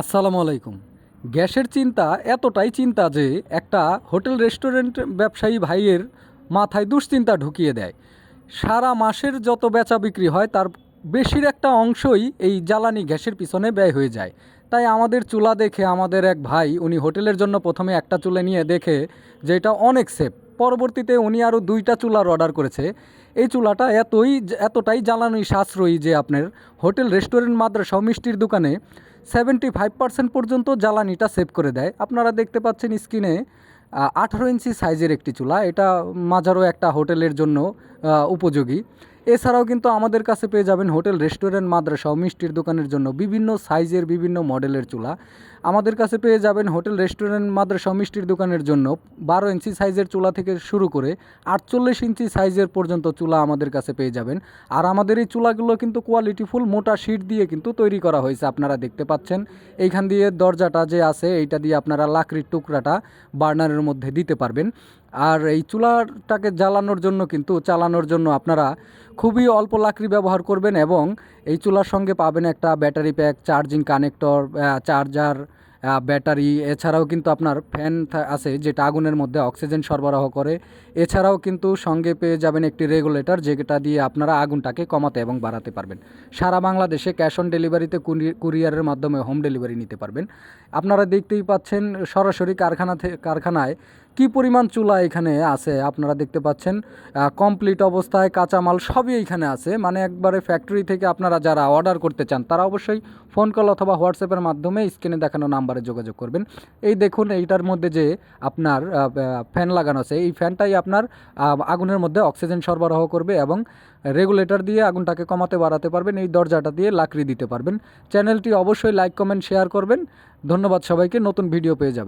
আসসালামু আলাইকুম। গ্যাসের চিন্তা এতটাই চিন্তা যে একটা হোটেল রেস্টুরেন্ট ব্যবসায়ী ভাইয়ের মাথায় দুশ্চিন্তা ঢুকিয়ে দেয়। সারা মাসের যত বেচা বিক্রি হয় তার বেশির একটা অংশই এই জ্বালানি গ্যাসের পিছনে ব্যয় হয়ে যায়। তাই আমাদের চুলা দেখে আমাদের এক ভাই উনি হোটেলের জন্য প্রথমে একটা চুলা নিয়ে দেখে যে এটা অনেক সেফ। পরবর্তীতে উনি আরও দুইটা চুলার অর্ডার করেছে। এই চুলাটা এতই, এতটাই জ্বালানি সাশ্রয়ী যে আপনার হোটেল, রেস্টুরেন্ট, মাদ্রাসা মিষ্টির দোকানে সেভেন্টি ফাইভ পার্সেন্ট পর্যন্ত জ্বালানিটা সেভ করে দেয়। আপনারা দেখতে পাচ্ছেন স্ক্রিনে আঠারো ইঞ্চি সাইজের একটি চুলা। এটা মাঝারও একটা হোটেলের জন্য উপযোগী। এছাড়াও কিন্তু আমাদের কাছে পেয়ে যাবেন হোটেল, রেস্টুরেন্ট, মাদ্রাসা ও মিষ্টির দোকানের জন্য বিভিন্ন সাইজের, বিভিন্ন মডেলের চুলা। আমাদের কাছে পেয়ে যাবেন হোটেল, রেস্টুরেন্ট, মাদ্রাসা ও মিষ্টির দোকানের জন্য বারো ইঞ্চি সাইজের চুলা থেকে শুরু করে আটচল্লিশ ইঞ্চি সাইজের পর্যন্ত চুলা আমাদের কাছে পেয়ে যাবেন। আর আমাদের এই চুলাগুলো কিন্তু কোয়ালিটিফুল মোটা শিট দিয়ে কিন্তু তৈরি করা হয়েছে, আপনারা দেখতে পাচ্ছেন। এইখান দিয়ে দরজাটা যে আছে, এইটা দিয়ে আপনারা লাকড়ির টুকরাটা বার্নারের মধ্যে দিতে পারবেন। আর এই চুলাটাকে জ্বালানোর জন্য কিন্তু চালানোর জন্য আপনারা খুবই অল্প লাকড়ি ব্যবহার করবেন এবং এই চুলার সঙ্গে পাবেন একটা battery pack, charging connector charger battery. এছাড়াও কিন্তু আপনার ফ্যান আছে যেটা আগুনের মধ্যে অক্সিজেন সরবরাহ করে। এছাড়াও কিন্তু সঙ্গে পেয়ে যাবেন একটি রেগুলেটর যেটা দিয়ে আপনারা আগুনটাকে কমাতে এবং বাড়াতে পারবেন। সারা বাংলাদেশে ক্যাশ অন ডেলিভারিতে কুরিয়ারের মাধ্যমে হোম ডেলিভারি নিতে পারবেন। আপনারা দেখতেই পাচ্ছেন সরাসরি কারখানা থেকে কারখানায় কি পরিমাণ চুলা এখানে আছে আপনারা দেখতে পাচ্ছেন? কমপ্লিট অবস্থায় কাঁচামাল সবই এখানে আছে। মানে একবারে ফ্যাক্টরি থেকে আপনারা যারা অর্ডার করতে চান, তারা অবশ্যই ফোন কল অথবা হোয়াটসঅ্যাপের মাধ্যমে স্ক্রিনে দেখানো নাম্বারে যোগাযোগ করবেন। এই দেখুন, এইটার মধ্যে যে আপনার ফ্যান লাগানো আছে, এই ফ্যানটাই আপনার আগুনের মধ্যে অক্সিজেন সরবরাহ করবে এবং রেগুলেটর দিয়ে আগুনটাকে কমাতে, বাড়াতে পারবেন। এই দরজাটা দিয়ে লাকড়ি দিতে পারবেন। চ্যানেলটি অবশ্যই লাইক কমেন্ট শেয়ার করবেন। ধন্যবাদ সবাইকে। নতুন ভিডিও পেয়ে যাবেন।